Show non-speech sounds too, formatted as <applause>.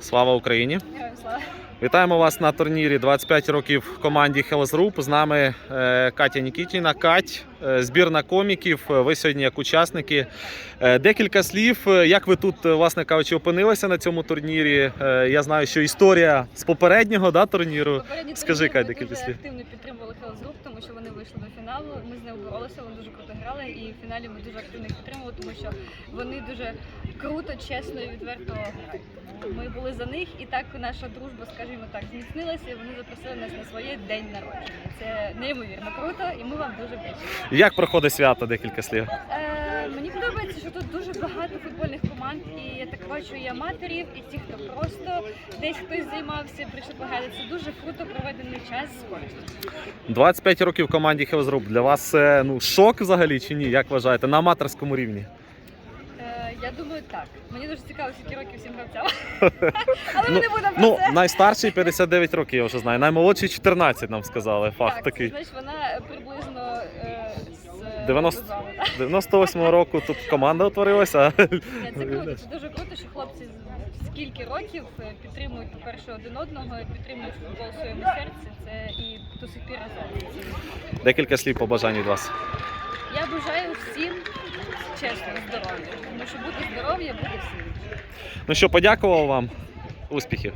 Слава Україні! Вітаємо вас на турнірі 25 років команді Hells. З нами е, Катя Нікітіна. Кать, збірна коміків. Ви сьогодні як учасники. Е, Декілька слів. Е, Як ви тут, е, власне кажучи, опинилися на цьому турнірі? Е, Я знаю, що історія з попереднього да, турніру. Попередній Скажи, Кай, декілька дуже слів. активно підтримували Hells тому що вони вийшли до фіналу. Ми з ними боролися, вони дуже круто грали. І в фіналі ми дуже активно їх підтримували, тому що вони дуже круто, чесно і відверто. Ми були за них, і так наша дружба, скажімо так, зміцнилася. і Вони запросили нас на своє день народження. Це неймовірно круто, і ми вам дуже вдячні. Як проходить свято? Декілька слів. Е, мені подобається, що тут дуже багато футбольних команд, і я так бачу і аматорів, і ті, хто просто десь хтось займався, прийшов пограти. Це дуже круто проведений час з користю. 25 років команді Хелзруб. Для вас це ну, шок взагалі чи ні? Як вважаєте? На аматорському рівні? Е, я думаю, так. Мені дуже цікаво, скільки років всім гравцям. <laughs> Але ми Ну, не будемо про Ну, це. найстарший 59 років, я вже знаю. Наймолодший 14 нам сказали. Факт так, такий. Значить, вона приблизно е, з 90. з вами, так? 98 року тут команда утворилася. Ні, Це круто, це дуже круто, що хлопці з- скільки років е, підтримують, по-перше, один одного, підтримують футбол в своєму серці. Це і до сих пір разом. Декілька слів побажань від вас. Я бажаю всім чесно здоров'я, тому що бути здоров'я буде всім. Ну що, подякував вам. Успіхів.